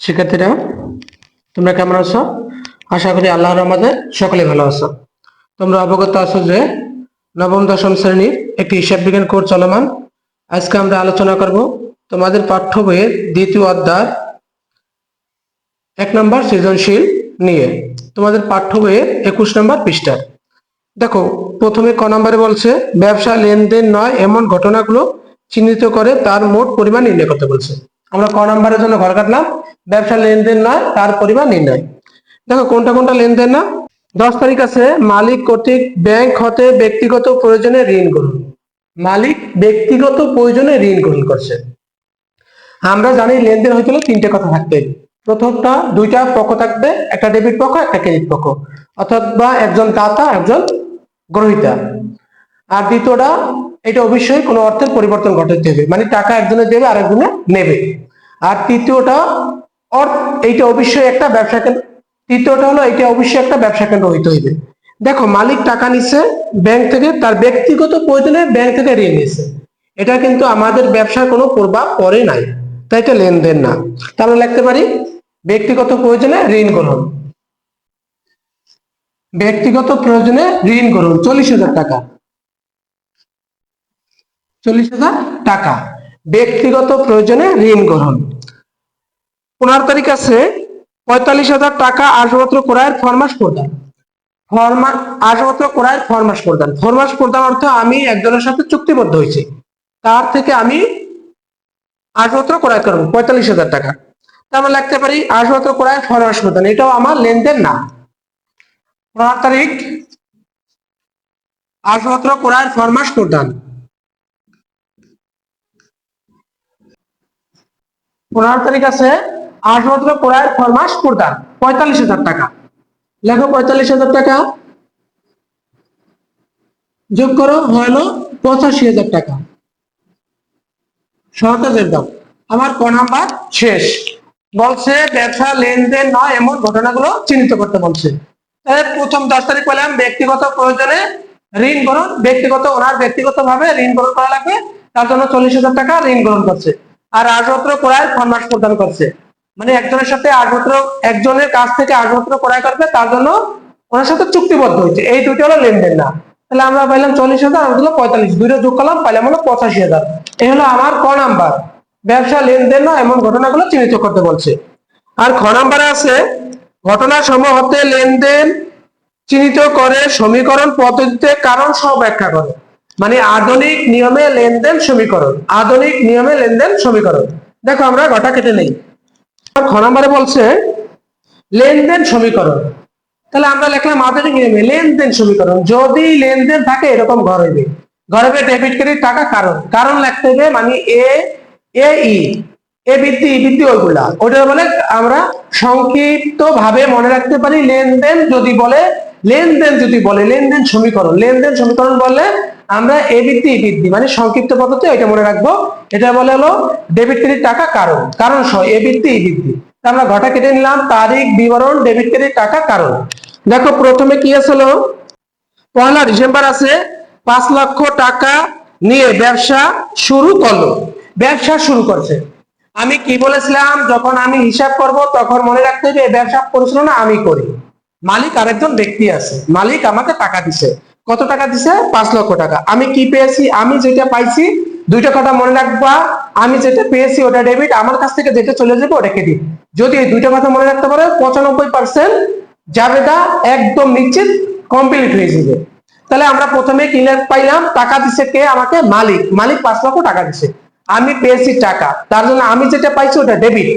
শিক্ষার্থীরা, তোমরা কেমন আছো? আশা করি আল্লাহর রহমতে সকলে ভালো আছো। তোমরা অবগত আছো যে নবম, দশম শ্রেণির একটি হিসাব বিজ্ঞান কোর্স চলমান। আজকে আমরা আলোচনা করব তোমাদের পাঠ্য বইয়ের দ্বিতীয় অধ্যায়, এক নম্বর সৃজনশীল নিয়ে। তোমাদের পাঠ্য বইয়ের একুশ নম্বর পৃষ্ঠার দেখো, প্রথমে ক নম্বরে বলছে, ব্যবসা লেনদেন নয়, এমন ঘটনাগুলো চিহ্নিত করে তার মোট পরিমাণ নির্ণয় করতে বলছে। আমরা ক নাম্বারের জন্য ঘর কাটলাম। ব্যবসা লেনদেন নয় তার পরিমাণ নির্ণয়। দেখো কোনটা কোনটা লেনদেন না? দশ তারিখ আছে, মালিক কর্তৃক ব্যাংক হতে ব্যক্তিগত প্রয়োজনে ঋণ গ্রহণ মালিক ব্যক্তিগত প্রয়োজনে ঋণ গ্রহণ করছে। আমরা জানি লেনদেন হলে তিনটে কথা থাকবে। প্রথমটা, দুইটা পক্ষ থাকবে, একটা ডেবিট পক্ষ, একটা ক্রেডিট পক্ষ। অথবা একজন দাতা, একজন গ্রহিতা। আর দ্বিতীয়টা, এটা অবশ্যই কোনো অর্থের পরিবর্তন ঘটাতে হবে। মানে টাকা একজনে দেবে আর একজনে নেবে। আর তৃতীয়টা অর্থ, এইটা অবশ্যই একটা ব্যবসা কেন্দ্র, তৃতীয়টা হলো এটা অবশ্যই একটা ব্যবসা কেন্দ্র হইতে হইবে। দেখো, মালিক টাকা নিচ্ছে ব্যাংক থেকে তার ব্যক্তিগত প্রয়োজনে ব্যাংক থেকে ঋণ নিচ্ছে এটা কিন্তু আমাদের ব্যবসার কোনো প্রভাব পড়ে নাই, তাই এটা লেনদেন না। তাহলে লিখতে পারি, ব্যক্তিগত প্রয়োজনে ঋণ গ্রহণ। ব্যক্তিগত প্রয়োজনে ঋণ গ্রহণ, চল্লিশ হাজার টাকা। চল্লিশ হাজার টাকা। ব্যক্তিগত প্রয়োজনে ঋণ গ্রহণ। পনেরো তারিখ আছে, পঁয়তাল্লিশ হাজার টাকা আসবাবপত্র ক্রয়ের ফরমাস প্রদান। ফরমা, আসবাবপত্র ক্রয়ের ফরমাস প্রদান। ফরমাস প্রদান অর্থ আমি একজনের সাথে চুক্তিবদ্ধ হয়েছি। তার থেকে আমি আসবাবপত্র ক্রয় করব, পঁয়তাল্লিশ হাজার টাকা। তা আমরা লিখতে পারি আসবাবপত্র ক্রয়ের ফরমাস প্রদান। এটাও আমার লেনদেন না। পনেরো তারিখ, আসবাবপত্র ক্রয়ের ফরমাস প্রদান। পনেরো তারিখ আছে আসবাবপত্র ক্রয়ের ফরমাস প্রদান, পঁয়তাল্লিশ হাজার টাকা। লেখো পঁয়তাল্লিশ হাজার টাকা। যোগ করো হলো পঁচাশি হাজার টাকা। সহতাদের দাও। আমার ক নাম্বার শেষ। বলছে, ব্যবসা, লেনদেন নয়, এমন ঘটনাগুলো চিহ্নিত করতে বলছে। প্রথম দশ তারিখ পেলাম, ব্যক্তিগত প্রয়োজনে ঋণ গ্রহণ, ব্যক্তিগত, ওনার ব্যক্তিগত ভাবে ঋণ গ্রহণ করা লাগবে। তার জন্য চল্লিশ হাজার টাকা ঋণ গ্রহণ করছে। আর আসপত্র ক্রয়ের ফরমাস প্রদান করছে। মানে একজনের সাথে আসপত্র একজনের কাছ থেকে আসপত্র ক্রয় করবে, তার জন্য ওনার সাথে চুক্তিবদ্ধ হয়েছে। এই দুটি হলো লেনদেন না। তাহলে আমরা পাইলাম চল্লিশ হাজার আর হলো পঁয়তাল্লিশ। দুইটা যোগ করলাম, পাইলাম হলো পঁচাশি হাজার। এই হলো আমার ক নাম্বার। ব্যবসা, লেনদেন না, এমন ঘটনাগুলো চিহ্নিত করতে বলছে। আর খ নাম্বারে আছে ঘটনা সমূহ হতে লেনদেন চিহ্নিত করে সমীকরণ পদ্ধতিতে কারণ সহ ব্যাখ্যা করে। মানে আধুনিক নিয়মে লেনদেন সমীকরণ। আধুনিক নিয়মে লেনদেন সমীকরণ। দেখো আমরা ঘটা কেটে নেই। খ নাম্বারে বলছে, লেনদেন সমীকরণ। তাহলে আমরা লিখলাম আধুনিক নিয়মে লেনদেন সমীকরণ। যদি লেনদেন থাকে, এরকম ঘর হইবে ঘর হইবে ডেবিট ক্রেডিট টাকা কারণ। কারণ লিখতে হবে মানে এ এ ই এ বৃদ্ধি ই বৃদ্ধি, ওইগুলা। ওটা বলে আমরা সংক্ষিপ্ত ভাবে মনে রাখতে পারি, লেনদেন যদি বলে, লেনদেন যদি বলে, লেনদেন সমীকরণ। লেনদেন সমীকরণ বললে আমরা এ বৃদ্ধি বৃদ্ধি মানে সংক্ষিপ্ত পদ্ধতি, এটা মনে রাখব। এটা বলে হলো ডেবিট ক্রেডিট টাকা কারণ। কারণ সহ এ বৃদ্ধি বৃদ্ধি। আমরা ঘটা কেটে নিলাম, তারিখ, বিবরণ ডেবিট ক্রেডিট টাকা, কারণ। দেখো, প্রথমে কি আসলো পয়লা ডিসেম্বর আছে, পাঁচ লক্ষ টাকা নিয়ে ব্যবসা শুরু করল। ব্যবসা শুরু করছে। আমি কি বলেছিলাম, যখন আমি হিসাব করব, তখন মনে রাখতে হবে ব্যবসা পরিচালনা আমি করি। মালিক আরেকজন ব্যক্তি আছে। মালিক আমাকে টাকা দিছে। কত টাকা দিছে? পাঁচ লক্ষ টাকা। আমি কি পেয়েছি? আমি যেটা পাইছি, দুইটা কথা মনে রাখবা। আমি যেটা পেয়েছি, ওটা ডেবিট আমার কাছ থেকে যেটা চলে যাবে, ওটা ক্রেডিট যদি এই দুইটা কথা মনে রাখতে পারো, পঁচানব্বই পার্সেন্ট যাবেটা একদম নিশ্চিত কমপ্লিট হয়ে যাবে। তাহলে আমরা প্রথমে ক্লিয়ার পাইলাম? টাকা দিছে কে? আমাকে মালিক। মালিক পাঁচ লক্ষ টাকা দিছে। আমি পেয়েছি টাকা। তার জন্য আমি যেটা পাইছি, ওটা ডেবিট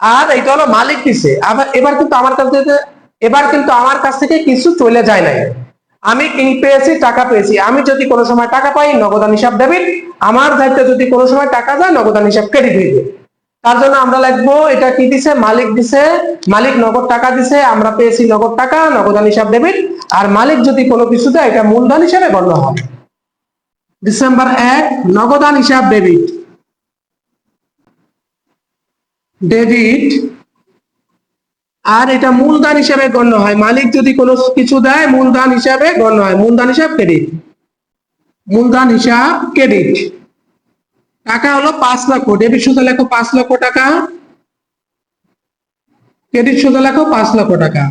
আর এটা হলো মালিক দিছে। আবার এবার কিন্তু আমার কাছ থেকে এবার কিন্তু আমার কাছ থেকে কিছু চলে যায় নাই। আমি কি পেয়েছি, টাকা পেয়েছি। আমি যদি কোনো সময় টাকা পাই, নগদান হিসাব ডেবিট আমার দায়িত্বে যদি কোনো সময় টাকা যায়, নগদান হিসাব ক্রেডিট হইবে তার জন্য আমরা লিখব, এটা কি দিছে? মালিক দিছে। মালিক নগদ টাকা দিছে, আমরা পেয়েছি নগদ টাকা, নগদান হিসাব ডেবিট আর মালিক যদি কোনো কিছু দেয়, এটা মূলধন হিসাবে গণ্য হয় ডিসেম্বর এক, নগদান হিসাব ডেবিট ডেবিট আর এটা মূলধন হিসাবে গণ্য হয়। মালিক যদি কোনো কিছু দেয়, মূলধন হিসাবে গণ্য হয়। মূলধন হিসাব ক্রেডিট মূলধন হিসাব ক্রেডিট টাকা হলো পাঁচ লক্ষ। ডেবিট সুদে লেখো পাঁচ লক্ষ টাকা। ক্রেডিট সুদে লেখো পাঁচ লক্ষ টাকা।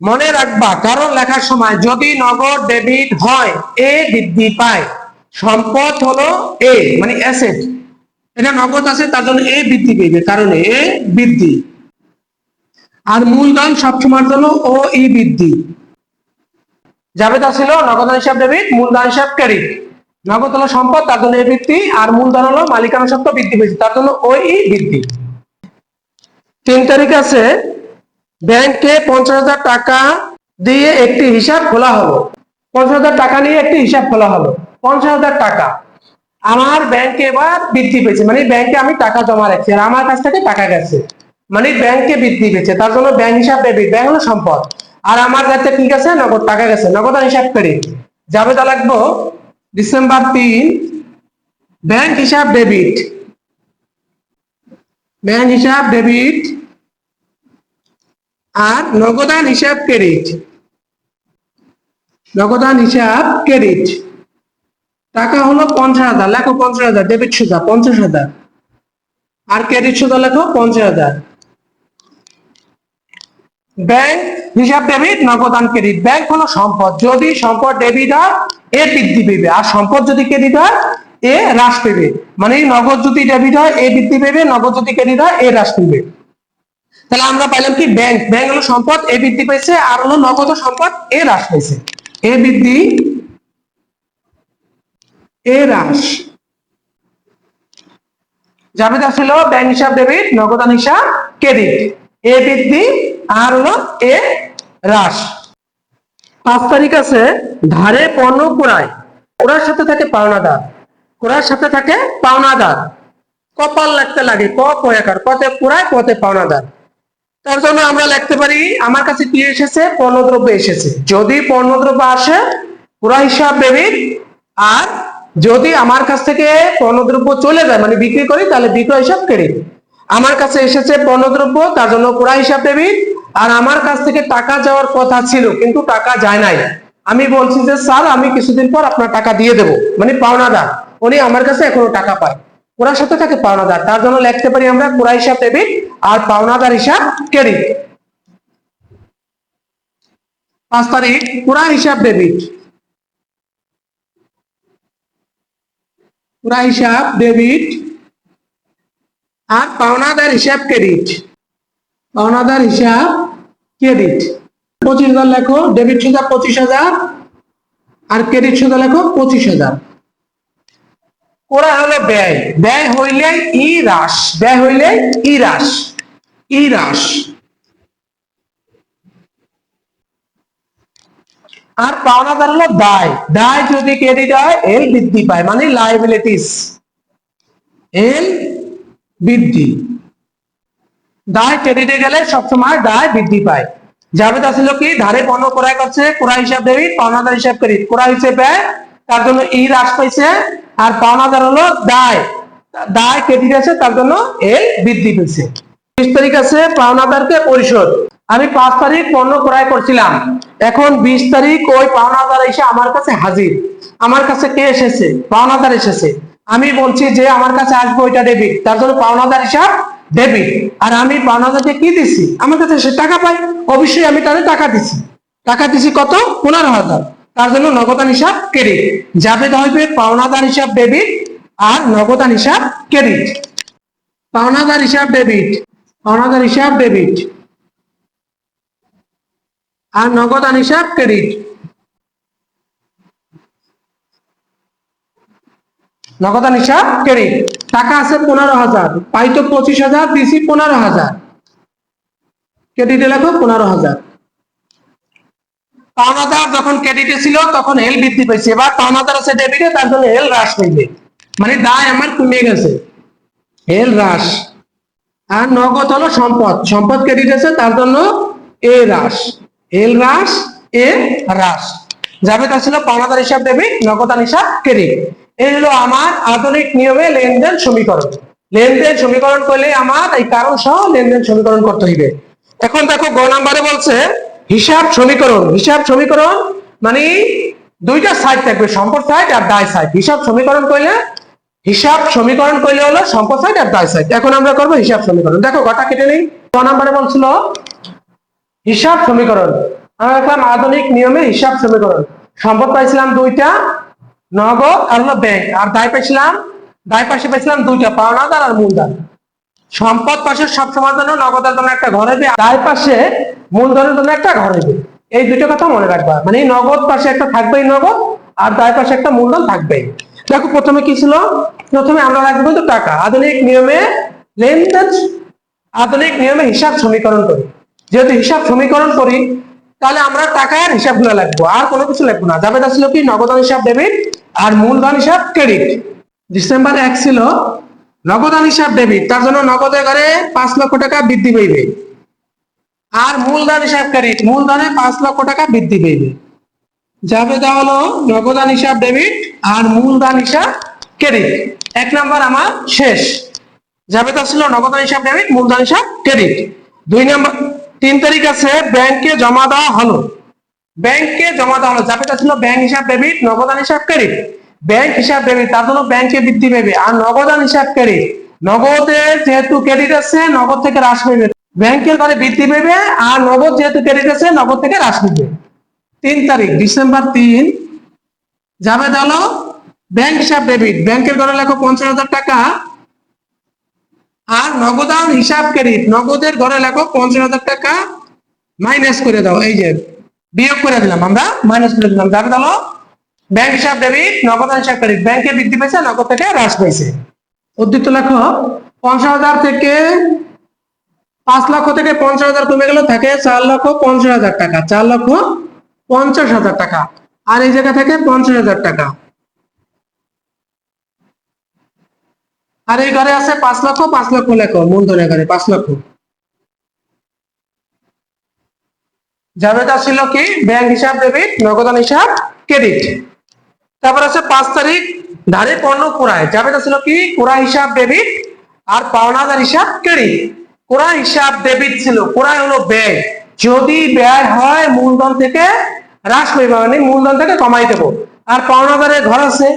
মনে রাখবা, কারণ লেখার সময় যদি নগদ ডেবিট হয় এ বৃদ্ধি পায়। সম্পদ হলো এ মানে অ্যাসেট এটা নগদ আছে, তার জন্য এ বৃদ্ধি পেবে কারণ এ বৃদ্ধি। আর মূলধন সবসময়ের জন্য ও ই বৃদ্ধি। জাবেদা ছিল নগদ হিসাব ডেবিট মূলধন হিসাব ক্রেডিট নগদ হলো সম্পদ, তার জন্য এ বৃদ্ধি, আর মূলধন হলো মালিকানা সত্ত্ব বৃদ্ধি পেয়েছে, তার জন্য ও ই বৃদ্ধি। তিন তারিখ আছে ব্যাংকে পঞ্চাশ হাজার টাকা দিয়ে একটি হিসাব খোলা হলো। পঞ্চাশ হাজার টাকা নিয়ে একটি হিসাব খোলা হলো। পঞ্চাশ হাজার টাকা। আমার ব্যাংকে এবার বৃদ্ধি পেয়েছে। মানে ব্যাংকে আমি টাকা জমা রাখছি আর আমার কাছ থেকে টাকা গেছে। মানে ব্যাংকে বৃদ্ধি পেয়েছে। তার জন্য ব্যাংক হিসাব ডেবিট ব্যাংক হলো সম্পদ। আর আমার কাছে কি গেছে? নগদ টাকা গেছে। নগদ হিসাব ক্রেডিট যাবে তা লাগবো ডিসেম্বর তিন। ব্যাংক হিসাব ডেবিট ব্যাংক হিসাব ডেবিট আর নগদান হিসাব ক্রেডিট নগদান হিসাব ক্রেডিট টাকা হলো পঞ্চাশ হাজার। লেখো পঞ্চাশ হাজার ডেবিট সুদা, পঞ্চাশ হাজার। আর ক্রেডিট সুদা লেখো পঞ্চাশ হাজার। ব্যাংক, হিসাব ডেবিট নগদান ক্রেডিট ব্যাংক হলো সম্পদ। যদি সম্পদ ডেবিট হয়, এ বৃদ্ধি পেবে। আর সম্পদ যদি ক্রেডিট হয়, এ হ্রাস পেবে। মানে নগদ যদি ডেবিট হয়, এ বৃদ্ধি পেবে। নগদ যদি ক্রেডিট হয়, এ হ্রাস পেবে। তাহলে আমরা পাইলাম কি? ব্যাংক। ব্যাংক হলো সম্পদ, এ বৃদ্ধি পেয়েছে। আর হলো নগদ সম্পদ, এ হ্রাস পেয়েছে। এ বৃদ্ধি এ হ্রাস জাবেদা ছিল ব্যাংক হিসাব ডেবিট নগদান হিসাব, ক্রেডিট। এ বৃদ্ধি, আর হলো এ হ্রাস। পাঁচ তারিখ আছে, ধারে পণ্য ক্রয় ওরার সাথে থাকে পাওনাদার। ওরার সাথে থাকে পাওনাদার। কপাল লাগতে লাগে, ক কয়াকার কতে পুরায় কতে পাওনাদার। তার জন্য আমরা লিখতে পারি, আমার কাছে কি এসেছে? পণ্যদ্রব্য এসেছে। যদি পণ্যদ্রব্য আসে পুরা হিসাব ডেবিট আর যদি আমার কাছ থেকে পণ্যদ্রব্য চলে যায় মানে বিক্রি করি, তাহলে বিক্রয় হিসাব ক্রেডিট আমার কাছে এসেছে পণ্যদ্রব্য তার জন্য পুরা হিসাব ডেবিট। আর আমার কাছ থেকে টাকা যাওয়ার কথা ছিল, কিন্তু টাকা যায় নাই। আমি বলছি যে, স্যার, আমি কিছুদিন পর আপনার টাকা দিয়ে দেবো। মানে পাওনাদার, উনি আমার কাছে এখনও টাকা পায়। ওনার সাথে থাকে পাওনাদার, তার জন্য লিখতে পারি আমরা পুরা হিসাব ডেবিট আর পাওনাদার হিসাব ক্রেডিট পাঁচ তারিখ পুরা হিসাব ডেবিট। পুরা হিসাব ডেবিট আর পাওনাদার হিসাব ক্রেডিট পাওনাদার হিসাব ক্রেডিট পঁচিশ হাজার লেখো ডেবিট সুদা পঁচিশ হাজার, আর ক্রেডিট সুদা লেখো, পঁচিশ হাজার। ওরা হলো ব্যয়। ব্যয় হইলে ই হ্রাস, ব্যয় হইলে ই হ্রাস ই হ্রাস। আর পাওনাদার হলো দায়। দায় যদি ক্রেডিট হয় এল বৃদ্ধি পায় মানে লাইবিলিটিস এল বৃদ্ধি। দায় ক্রেডিটে গেলে সবসময় দায় বৃদ্ধি পায়। জাবেদ আসলে কি? ধারে পণ্য ক্রয় করছে, ক্রয় হিসাব ডেবিট পাওনাদার হিসাব ক্রেডিট ক্রয় হিসেবে তার জন্য ই হ্রাস পাইছে, আর পাওনাদার হলো দায়। দায় ক্রেডিট আছে তার জন্য এল বৃদ্ধি পেয়েছে বিশ তারিখ আছে পাওনাদারকে পরিশোধ। আমি পাঁচ তারিখ পণ্য ক্রয় করছিলাম। এখন বিশ তারিখ ওই পাওনাদার এসে আমার কাছে হাজির। আমার কাছে কে এসেছে? পাওনাদার এসেছে। আমি বলছি যে আমার কাছে আসবে ওইটা ডেবিট তার জন্য পাওনাদার হিসাব ডেবিট আর আমি পাওনাদারকে কি দিছি? আমার কাছে সে টাকা পাই অবশ্যই আমি তাদের টাকা দিছি। টাকা দিছি কত? পনেরো হাজার। তার জন্য নগদান হিসাব ক্রেডিট যাবে হইবে পাওনাদার হিসাব ডেবিট আর নগদান হিসাব ক্রেডিট পাওনাদার হিসাব ডেবিট পাওনাদার হিসাব ডেবিট আর নগদান হিসাব ক্রেডিট। নগদান হিসাব ক্রেডিট। টাকা আছে পনেরো হাজার, পাই তো পঁচিশ হাজার, দিছি পনেরো হাজার। ক্রেডিটে লেখো পনেরো হাজার। পাওনাদার যখন ক্রেডিটে ছিল, তখন এল বৃদ্ধি পেয়েছে এবার পাওনাদার আছে ডেবিটে তার জন্য এল হ্রাস পাইবে মানে দায় আমার কমে গেছে। এল হ্রাস। আর নগদ হলো সম্পদ। সম্পদ ক্রেডিট আছে, তার জন্য এ হ্রাস। এল হ্রাস এ হ্রাস। যাবে তা ছিল পাওনাদার হিসাব ডেবিট নগদান হিসাব ক্রেডিট এই হলো আমার আধুনিক নিয়মে লেনদেন সমীকরণ। লেনদেন সমীকরণ করলে আমার এই কারণ সহ লেনদেন সমীকরণ করতে হইবে। এখন দেখো গ নাম্বারে বলছে, হিসাব সমীকরণ। হিসাব সমীকরণ মানে দুইটা সাইড থাকবে, সম্পদ সাইড আর দায় সাইড হিসাব সমীকরণ করলে, হিসাব সমীকরণ করলে হলো সম্পদ সাইড আর দায় সাইড এখন আমরা করব হিসাব সমীকরণ। দেখো গটা কেটে নেই। ছ নাম্বারে বলছিল হিসাব সমীকরণ। আমরা দেখলাম আধুনিক নিয়মে হিসাব সমীকরণ। সম্পদ পাইছিলাম দুইটা, নগদ আর হলো ব্যাংক আর দায় পাইছিলাম, দায় পাশে পাইছিলাম দুইটা পাওনা পাওনাদার আর মূলধন। সম্পদ পাশে সব সময় জন্য নগদের জন্য একটা ঘর হবে দায় পাশে মূলধনের জন্য একটা ঘর হবে এই দুটো কথা মনে রাখবা। মানে নগদ পাশে একটা থাকবেই নগদ, আর দায় পাশে একটা মূলধন থাকবেই। দেখো, প্রথমে কি ছিল? প্রথমে আমরা রাখব তো টাকা। আধুনিক নিয়মে লেনদেন, আধুনিক নিয়মে হিসাব সমীকরণ করি। যেহেতু হিসাব সমীকরণ করি, তাহলে আমরা টাকার হিসাব হিসাবগুলো লাগবো আর কোনো কিছু লাগবো না। যাবে ছিল কি? নগদান হিসাব ডেবিট আর মূলধন হিসাব ক্রেডিট ডিসেম্বর এক ছিল নগদান হিসাব ডেবিট তার জন্য নগদে ঘরে পাঁচ লক্ষ টাকা বৃদ্ধি পাইবে। আর মূলধন হিসাব ক্রেডিট মূলধনে পাঁচ লক্ষ টাকা বৃদ্ধি পাইবে। যাবে হলো নগদান হিসাব ডেবিট আর মূলধন হিসাব ক্রেডিট এক নাম্বার আমার শেষ। যাবে তা ছিল নগদান হিসাব ডেবিট মূলধন হিসাব ক্রেডিট দুই নাম্বার তিন তারিখ আছে ব্যাংকে জমা দেওয়া হলো। ব্যাংকে জমা দেওয়া হলো। যাবে তা ছিল ব্যাংক হিসাব ডেবিট নগদান হিসাব ক্রেডিট ব্যাংক হিসাব ডেবিট তার জন্য ব্যাংকে বৃদ্ধি পাবে আর নগদান হিসাব ক্রেডিট নগদে যেহেতু ক্রেডিট আছে, নগদ থেকে হ্রাস পাবে ব্যাংকের ঘরে বৃদ্ধি পাবে আর নগদ যেহেতু ক্রেডিট আছে, নগদ থেকে হ্রাস পাবে তিন তারিখ, ডিসেম্বর তিন, যাবে হলো। ব্যাংক হিসাব ডেবিট ব্যাংকের ঘরে লেখো পঞ্চাশ হাজার টাকা। আর নগদান হিসাব ক্রেডিট নগদের ঘরে লেখো পঞ্চাশ হাজার টাকা মাইনাস করে দাও, এই যে বিয়োগ করে দিলাম আমরা মাইনাস করে দিলাম যাবে দাও। ব্যাংক হিসাব ডেবিট নগদান হিসাব ক্রেডিট ব্যাংকে বৃদ্ধি পেয়েছে, নগদ থেকে হ্রাস পেয়েছে। উদ্দীপ্ত লেখো, পঞ্চাশ হাজার থেকে পাঁচ লক্ষ থেকে পঞ্চাশ হাজার কমে গেল থাকে চার লক্ষ পঞ্চাশ হাজার টাকা, চার লক্ষ পঞ্চাশ হাজার টাকা। আর এই জায়গা থেকে পঞ্চাশ হাজার টাকা। আর এই ঘরে আছে পাঁচ লক্ষ পাঁচ লক্ষ লেখো মূলধনের ঘরে, পাঁচ লক্ষ। জাবেদা ছিল কি? ব্যাংক হিসাব ডেবিট নগদান হিসাব ক্রেডিট তারপর আছে পাঁচ তারিখ, ধারে পণ্য ক্রয় জাবেদা ছিল কি? ক্রয় হিসাব ডেবিট আর পাওনাদার হিসাব ক্রেডিট ক্রয় হিসাব ডেবিট ছিল। ক্রয় হলো ব্যয়। যদি ব্যয় হয় মূলধন থেকে হ্রাস পাইবে মানে মূলধন থেকে কমাই দেবো। আর পাওনাদারের ঘর আছে,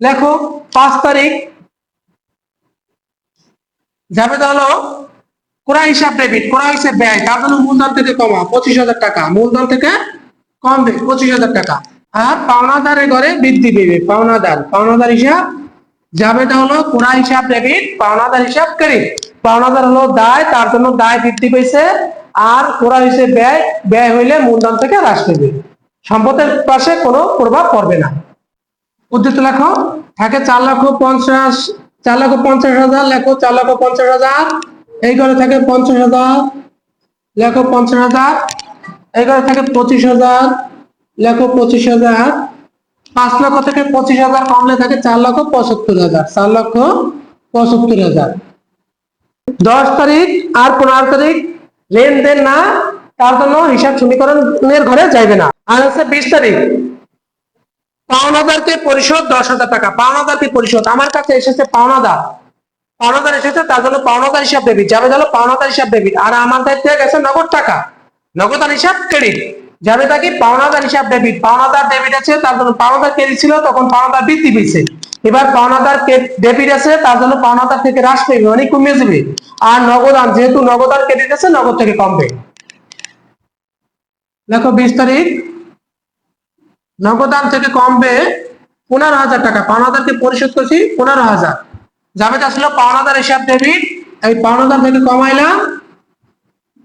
লেখো, পাঁচ তারিখ যাবে হলো ক্রয় হিসাব ডেবিট ক্রয় হিসাব ব্যয়, তার জন্য মূলধন থেকে কমা পঁচিশ হাজার টাকা। মূলধন থেকে কমবে পঁচিশ হাজার টাকা। আর পাওনাদারের ঘরে বৃদ্ধি পেবে, পাওনাদার। পাওনাদার হিসাব যাবে হলো ক্রয় হিসাব ডেবিট পাওনাদার হিসাব ক্রেডিট পাওনাদার হলো দায়, তার জন্য দায় বৃদ্ধি পেয়েছে। আর ক্রয় হিসেবে ব্যয় ব্যয় হইলে মূলধন থেকে হ্রাস পেবে। সম্পদের পাশে কোনো প্রভাব পড়বে না। উদ্যুত লেখো, থাকে চার লক্ষ পঞ্চাশ চার লক্ষ পঞ্চাশ হাজার, লেখো চার লক্ষ পঞ্চাশ হাজার, এই ঘরে থাকে পঞ্চাশ হাজার, লেখো পঞ্চাশ হাজার, এই ঘরে থাকে পঁচিশ হাজার, লেখো পঁচিশ হাজার, পাঁচ লক্ষ থেকে পঁচিশ হাজার কমলে থাকে চার লক্ষ পঁচাত্তর হাজার, চার লক্ষ পঁচাত্তর হাজার। দশ তারিখ আর পনেরো তারিখ, লেনদেন না, তার জন্য হিসাব সমীকরণের ঘরে যাইবে না। আর হচ্ছে বিশ তারিখ পাওনাদারকে পরিশোধ দশ হাজার টাকা পরিশোধ। আমার কাছে এসেছে পাওনাদার। পাওনাদার এসেছে, তার জন্য পাওনাদার হিসাব যাবে হলো পাওনাদার হিসাব আর আমার দায়িত্বে গেছে নগদ টাকা। হিসাব ক্রেডিট যাবে তাকে পাওনাদার হিসাব পাওনাদার ডেবিট আছে, তার জন্য পাওনাদার তখন পাওনাদার বৃদ্ধি পেয়েছে। এবার পাওনাদার ডেবিট আছে, তার জন্য পাওনাদার থেকে হ্রাস পেয়ে অনেক কমিয়ে যাবে আর নগদান যেহেতু নগদান ক্রেডিট আছে, নগদ থেকে কমবে। দেখো বিশ তারিখ নগদান থেকে কমবে পনেরো হাজার টাকা পাওনাদারকে পরিশোধ করছি পনেরো হাজার। যাবে ছিল পাওনাদার হিসাব ডেবিট এই পাওনাদার থেকে কমাইলাম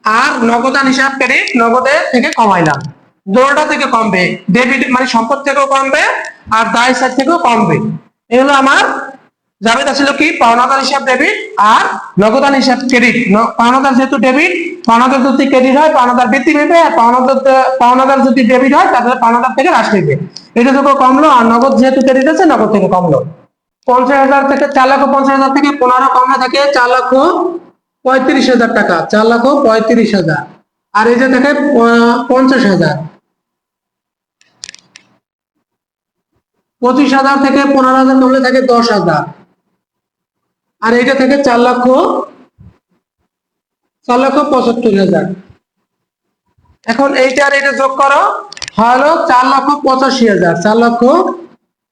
আর নগদান হিসাব ক্রেডিট নগদের থেকে কমাইলাম। দুটোটা থেকে কমবে ডেবিট মানে সম্পদ থেকেও কমবে আর দায় সাইড থেকেও কমবে। এগুলো আমার যাবে ছিল কি? পাওনাদার হিসাব ডেবিট আর নগদান হিসাব ক্রেডিট পাওনাদার যেহেতু ডেবিট পাওনাদার যদি ক্রেডিট হয়, পাওনাদার বৃদ্ধি পেবে আর পাওনাদার পাওনাদার যদি ডেবিট হয়, তাহলে পাওনাদার থেকে হ্রাস পেবে। এটা থেকে কমলো আর নগদ যেহেতু ক্রেডিট আছে, নগদ থেকে কমলো। পঞ্চাশ হাজার থেকে চার লক্ষ পঞ্চাশ হাজার থেকে পনেরো কমে থাকে চার লক্ষ পঁয়ত্রিশ হাজার টাকা, চার লক্ষ পঁয়ত্রিশ হাজার। আর এই যে থাকে পঞ্চাশ হাজার। পঁচিশ হাজার থেকে পনেরো হাজার কমলে থাকে দশ হাজার। আর এইটা থেকে চার লক্ষ চার লক্ষ পঁচাত্তর হাজার। এখন এইটা আর এটা যোগ করো, হলো চার লক্ষ পঁচাশি হাজার, চার লক্ষ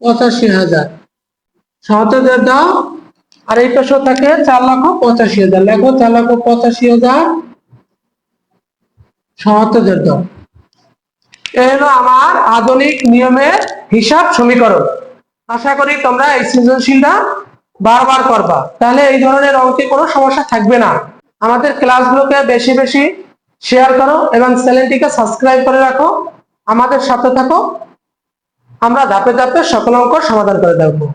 পঁচাশি হাজার। সহতদের দাও, আর এই পাশে থাকে চার লক্ষ পঁচাশি হাজার। লেখো চার লক্ষ পঁচাশি হাজার। সহতদের দাও। এই হলো আমার আধুনিক নিয়মের হিসাব সমীকরণ। আশা করি তোমরা এই সৃজনশীলটা বারবার করবা, তাহলে এই ধরনের অঙ্কে কোনো সমস্যা থাকবে না। আমাদের ক্লাসগুলোকে বেশি বেশি শেয়ার করো এবং চ্যানেলটিকে সাবস্ক্রাইব করে রাখো। আমাদের সাথে থাকো। আমরা ধাপে ধাপে সকল অঙ্ক সমাধান করে দেবো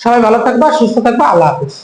সবাই ভালো থাকবা, সুস্থ থাকবা, আল্লাহ হাফিজ।